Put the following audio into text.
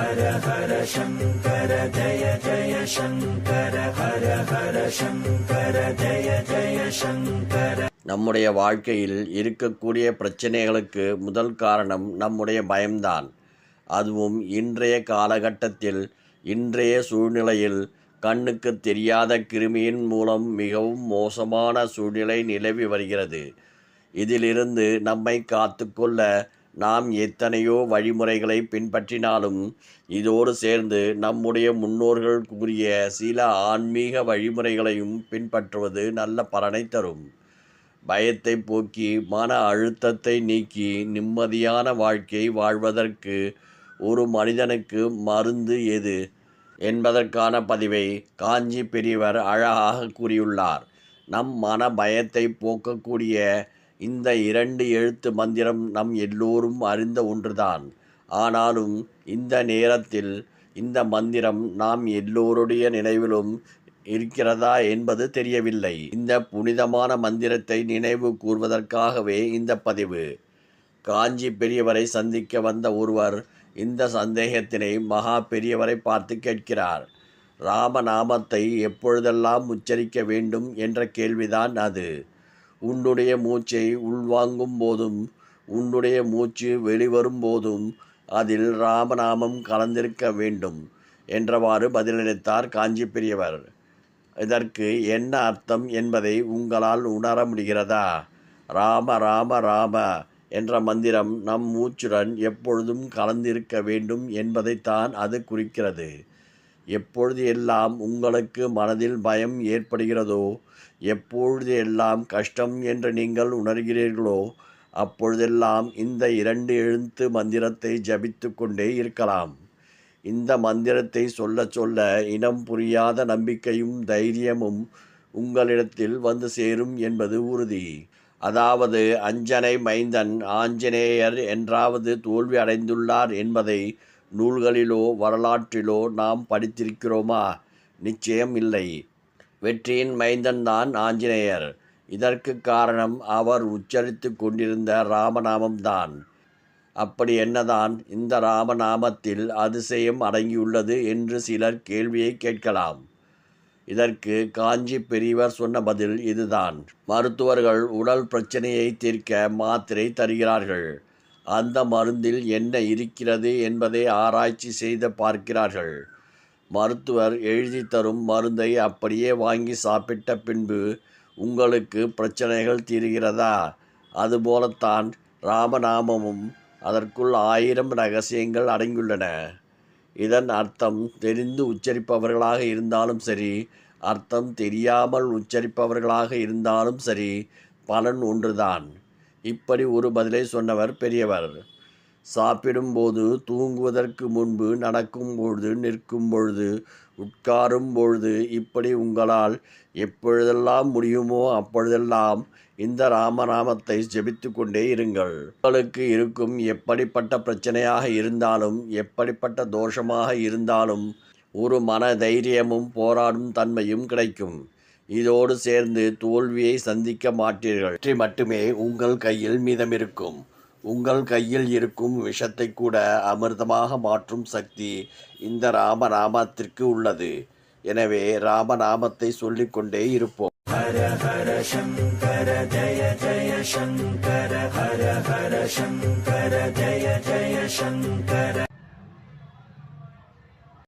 ஹர ஹர சங்கர ஜய ஜய சங்கர ஹர ஹர சங்கர ஜய ஜய சங்கர நம்முடைய வாழ்க்கையில் இருக்கக்கூடிய பிரச்சனைகளுக்கு முதல் காரணம் நம்முடைய பயம்தான். அதுவும் இன்றைய காலகட்டத்தில் இன்றைய சூழ்நிலையில் கண்ணுக்கு தெரியாத கிருமியின் மூலம் மிகவும் மோசமான சூழ்நிலை நிலவி வருகிறது. இதிலிருந்து நம்மை காத்துக்கொள்ள நாம் எத்தனையோ வழிமுறைகளை பின்பற்றினாலும் இதோடு சேர்ந்து நம்முடைய முன்னோர்கள் கூறிய சில ஆன்மீக வழிமுறைகளையும் பின்பற்றுவது நல்ல பலனை தரும். பயத்தை போக்கி மன அழுத்தத்தை நீக்கி நிம்மதியான வாழ்க்கை வாழ்வதற்கு ஒரு மனிதனுக்கு மருந்து எது? என்பதற்கான பதிவை காஞ்சி பெரியவர் அழகாக கூறியுள்ளார். நம் மன பயத்தை போக்கக்கூடிய இந்த இரண்டு எழுத்து மந்திரம் நம் எல்லோரும் அறிந்த ஒன்றுதான். ஆனாலும் இந்த நேரத்தில் இந்த மந்திரம் நாம் எல்லோருடைய நினைவிலும் இருக்கிறதா என்பது தெரியவில்லை. இந்த புனிதமான மந்திரத்தை நினைவு கூர்வதற்காகவே இந்த பதிவு. காஞ்சி பெரியவரை சந்திக்க வந்த ஒருவர் இந்த சந்தேகத்தினை மகா பெரியவரை பார்த்து கேட்கிறார். ராமநாமத்தை எப்பொழுதெல்லாம் உச்சரிக்க வேண்டும் என்ற கேள்விதான் அது. உன்னுடைய மூச்சை உள்வாங்கும் போதும் உன்னுடைய மூச்சு வெளிவரும் போதும் அதில் ராமநாமம் கலந்திருக்க வேண்டும் என்றவாறு பதிலளித்தார் காஞ்சி பெரியவர் இதற்கு என்ன அர்த்தம் என்பதை உங்களால் உணர முடிகிறதா? ராம ராம ராம என்ற மந்திரம் நம் மூச்சுடன் எப்பொழுதும் கலந்திருக்க வேண்டும் என்பதைத்தான் அது குறிக்கிறது. எப்பொழுது எல்லாம் உங்களுக்கு மனதில் பயம் ஏற்படுகிறதோ எப்பொழுது எல்லாம் கஷ்டம் என்று நீங்கள் உணர்கிறீர்களோ அப்பொழுதெல்லாம் இந்த இரண்டு எழுத்து மந்திரத்தை ஜபித்து கொண்டே இருக்கலாம். இந்த மந்திரத்தை சொல்ல சொல்ல இனம் புரியாத நம்பிக்கையும் தைரியமும் உங்களிடத்தில் வந்து சேரும் என்பது உறுதி. அதாவது அஞ்சனை மைந்தன் ஆஞ்சநேயர் என்றாவது தோல்வி அடைந்துள்ளார் என்பதை நூல்களிலோ வரலாற்றிலோ நாம் படித்திருக்கிறோமா? நிச்சயம் இல்லை. வெற்றியின் மைந்தன்தான் ஆஞ்சநேயர். இதற்கு காரணம் அவர் உச்சரித்து கொண்டிருந்த ராமநாமம்தான் அப்படி என்னதான் இந்த ராமநாமத்தில் அதிசயம் அடங்கியுள்ளது என்று சிலர் கேள்வியை கேட்கலாம். இதற்கு காஞ்சி பெரியவர் சொன்ன பதில் இதுதான். மருத்துவர்கள் உடல் பிரச்சனையை தீர்க்க மாத்திரை தருகிறார்கள். அந்த மருந்தில் என்ன இருக்கிறது என்பதை ஆராய்ச்சி செய்து பார்க்கிறார்கள். மருத்துவர் எழுதி தரும் மருந்தை அப்படியே வாங்கி சாப்பிட்ட பின்பு உங்களுக்கு பிரச்சனைகள் தீர்கிறதா? அதுபோலத்தான் ராமநாமமும் அதற்குள் ஆயிரம் ரகசியங்கள் அடங்கியுள்ளன. இதன் அர்த்தம் தெரிந்து உச்சரிப்பவர்களாக இருந்தாலும் சரி அர்த்தம் தெரியாமல் உச்சரிப்பவர்களாக இருந்தாலும் சரி பலன் ஒன்றுதான். இப்படி ஒரு பதிலை சொன்னவர் பெரியவர். சாப்பிடும்போது தூங்குவதற்கு முன்பு நடக்கும் பொழுது நிற்கும் பொழுது உட்காரும் பொழுது இப்படி உங்களால் எப்பொழுதெல்லாம் முடியுமோ அப்பொழுதெல்லாம் இந்த ராமநாமத்தை ஜெபித்து கொண்டே இருங்கள். உங்களுக்கு இருக்கும் எப்படிப்பட்ட பிரச்சனையாக இருந்தாலும் எப்படிப்பட்ட தோஷமாக இருந்தாலும் ஒரு மன தைரியமும் போராடும் தன்மையும் கிடைக்கும். இதோடு சேர்ந்து தோல்வியை சந்திக்க மாட்டீர்கள். வெற்றி மட்டுமே உங்கள் கையில் மீதமிருக்கும். உங்கள் கையில் இருக்கும் விஷத்தை கூட அமிர்தமாக மாற்றும் சக்தி இந்த ராமநாமத்திற்கு உள்ளது. எனவே ராமநாமத்தை சொல்லிக்கொண்டே இருப்போம். ஹர ஹர சங்கர ஜய ஜய சங்கர ஹர ஹர சங்கர ஜய ஜய சங்கர.